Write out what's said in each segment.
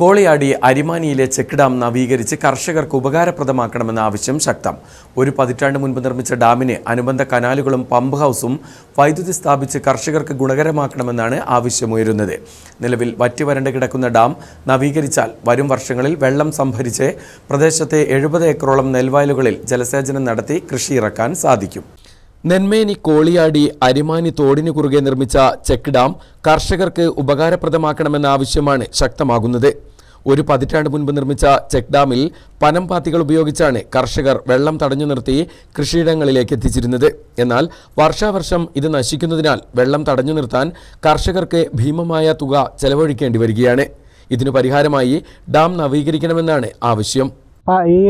Koliyadi അരിമാനിയിലെ check dam നവീകരിച്ച് കർഷകർക്ക് ഉപകാരപ്രദമാക്കണമെന്ന ആവശ്യം ശക്തം. ഒരു പതിറ്റാണ്ട് മുൻപ് നിർമ്മിച്ച ഡാമിന് അനുബന്ധ കനാലുകളും പമ്പ് ഹൗസും വൈദ്യുതി സ്ഥാപിച്ച് കർഷകർക്ക് ഗുണകരമാക്കണമെന്നാണ് ആവശ്യമുയരുന്നത്. നിലവിൽ വറ്റിവരണ്ട് കിടക്കുന്ന ഡാം നവീകരിച്ചാൽ വരും വർഷങ്ങളിൽ വെള്ളം സംഭരിച്ച് പ്രദേശത്തെ എഴുപത് ഏക്കറോളം നെൽവയലുകളിൽ ജലസേചനം നടത്തി കൃഷി ഇറക്കാൻ സാധിക്കും. നെന്മേനി കോളിയാടി അരിമാനി തോടിനു കുറുകെ നിർമ്മിച്ച ചെക്ക് ഡാം കർഷകർക്ക് ഉപകാരപ്രദമാക്കണമെന്ന ആവശ്യമാണ് ശക്തമാകുന്നത്. ഒരു പതിറ്റാണ്ട് മുൻപ് നിർമ്മിച്ച ചെക്ക് ഡാമിൽ പനംപാത്തികൾ ഉപയോഗിച്ചാണ് കർഷകർ വെള്ളം തടഞ്ഞു നിർത്തി കൃഷിയിടങ്ങളിലേക്ക് എത്തിച്ചിരുന്നത്. എന്നാൽ വർഷാവർഷം ഇത് നശിക്കുന്നതിനാൽ വെള്ളം തടഞ്ഞു നിർത്താൻ കർഷകർക്ക് ഭീമമായ തുക ചെലവഴിക്കേണ്ടി വരികയാണ്. ഇതിനു പരിഹാരമായി ഡാം നവീകരിക്കണമെന്നാണ് ആവശ്യം. ഈ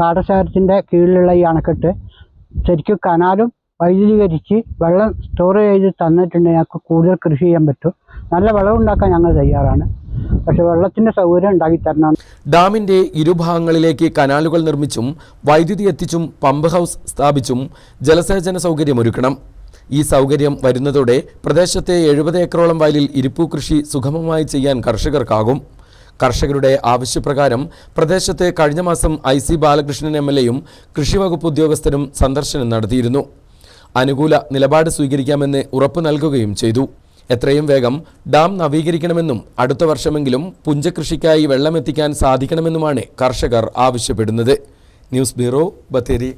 പാടശേഖരത്തിന്റെ കീഴിലുള്ള ഈ അണക്കെട്ട് ശരിക്കും കനാലും വൈദ്യുതീകരിച്ച് വെള്ളം സ്റ്റോർ ചെയ്ത് തന്നിട്ടുണ്ടെങ്കിൽ ഞങ്ങൾക്ക് കൂടുതൽ കൃഷി ചെയ്യാൻ പറ്റും. നല്ല വിളവുണ്ടാക്കാൻ ഞങ്ങൾ തയ്യാറാണ്. പക്ഷെ വെള്ളത്തിന്റെ സൗകര്യം ഉണ്ടാക്കി തരണം. ഡാമിന്റെ ഇരുഭാഗങ്ങളിലേക്ക് കനാലുകൾ നിർമ്മിച്ചും വൈദ്യുതി എത്തിച്ചും പമ്പ് ഹൗസ് സ്ഥാപിച്ചും ജലസേചന സൗകര്യം ഒരുക്കണം. ഈ സൗകര്യം വരുന്നതോടെ പ്രദേശത്തെ എഴുപത് ഏക്കറോളം വയലിൽ ഇരിപ്പു കൃഷി സുഗമമായി ചെയ്യാൻ കർഷകർക്കാകും. കർഷകരുടെ ആവശ്യപ്രകാരം പ്രദേശത്തെ കഴിഞ്ഞ മാസം I C Balakrishnan M L എയും കൃഷിവകുപ്പ് ഉദ്യോഗസ്ഥരും സന്ദർശനം നടത്തിയിരുന്നു. അനുകൂല നിലപാട് സ്വീകരിക്കാമെന്ന് ഉറപ്പു നൽകുകയും ചെയ്തു. എത്രയും വേഗം ഡാം നവീകരിക്കണമെന്നും അടുത്ത വർഷമെങ്കിലും പുഞ്ചകൃഷിക്കായി വെള്ളമെത്തിക്കാൻ സാധിക്കണമെന്നുമാണ് കർഷകർ ആവശ്യപ്പെടുന്നത്. News bureau Bathery.